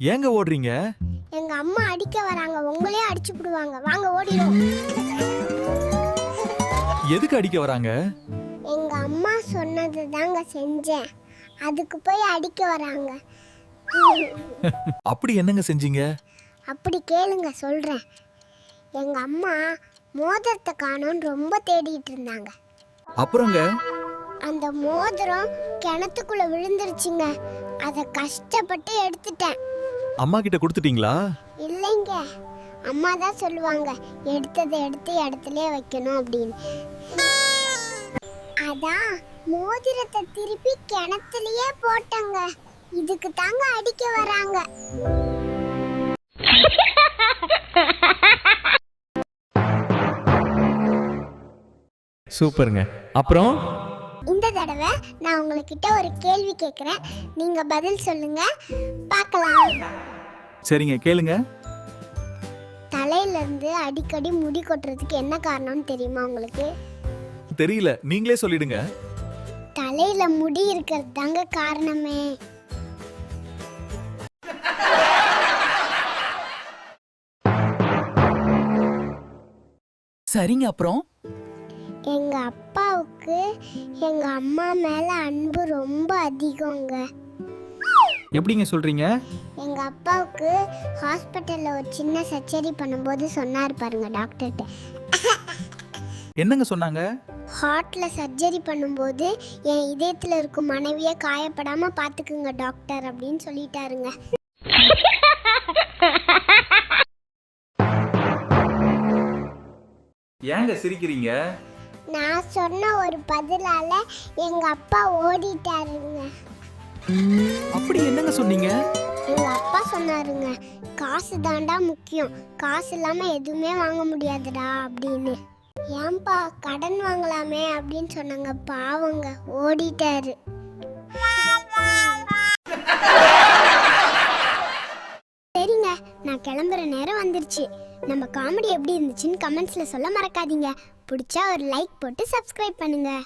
ஏங்க ஓடுறீங்க? எங்க அம்மா அடிக்க வராங்க. உங்களே அடிச்சு விடுவாங்க வாங்க ஓடிடும் எதுக்கு அடிக்க வராங்க? எங்க அம்மா சொன்னது தாங்க செஞ்சேன். அதுக்கு போய் அடிக்க வராங்க. அப்படி என்னங்க செஞ்சீங்க? அப்படி கேளுங்க சொல்றேன். எங்க அம்மா மோதிரத்தை காணோன்னு ரொம்ப தேடிட்டு இருந்தாங்க. அப்புறங்க? அந்த மோதிரம் கிணத்துக்குள்ள விழுந்துருச்சுங்க. அதை கஷ்டப்பட்டு எடுத்துட்டேன். அம்மா கிட்ட கொடுத்துட்டீங்களா? இல்லைங்க. அம்மா தான் சொல்லுவாங்க எடுத்ததை எடுத்து இடத்துலயே வைக்கணும் அப்படின்னு. அதான் மோதிரத்தை திருப்பி கிணத்துலயே போட்டங்க. இதுக்கு தாங்க அடிக்க வராங்க. சூப்பருங்க. அப்புறம்? இந்த தடவை நான் உங்ககிட்ட ஒரு கேள்வி கேட்குறேன் நீங்க பதில் சொல்லுங்க. பார்க்கலாம். சரிங்க கேளுங்க. தலையில இருந்து அடிக்கடி முடி கொட்டுறதுக்கு என்ன காரணம்னு தெரியுமா உங்களுக்கு? தெரியல நீங்களே சொல்லிடுங்க. தலையில முடி இருக்கிறது தாங்க காரணமே. சரிங்க அப்புறம்? எங்க அப்பாவுக்கு எங்க அம்மா மேல அன்பு ரொம்ப அதிகங்க. எப்படிங்க சொல்றீங்க? எங்க அப்பாவுக்கு ஹாஸ்பிட்டல்ல ஒரு சின்ன சர்ஜரி பண்ணும்போது சொன்னார் பாருங்க டாக்டர்கிட்ட. என்னங்க சொன்னாங்க? ஹார்ட்ல சர்ஜரி பண்ணும்போது என் இதயத்துல இருக்கும் மனைவியை காயப்படாம பாத்துக்குங்க டாக்டர் அப்படின்னு சொல்லிட்டாருங்க. ஏங்க சிரிக்கிறீங்க? நான் சொன்ன ஒரு பதிலால எங்க அப்பா ஓடிட்டாருங்க. அப்படி என்னங்க சொன்னீங்க? எங்க அப்பா சொன்னாருங்க காசு தாண்டா முக்கியம். காசு இல்லாம எதுவுமே வாங்க முடியாதுடா அப்படின்னு. ஏன்பா கடன் வாங்கலாமே அப்படின்னு சொன்னாங்க. பாவங்க ஓடிட்டாரு. நான் கிளம்புற நேரம் வந்துருச்சு. நம்ம காமெடி எப்படி இருந்துச்சுன்னு கமெண்ட்ஸில் சொல்ல மறக்காதீங்க. பிடிச்சா ஒரு லைக் போட்டு சப்ஸ்கிரைப் பண்ணுங்கள்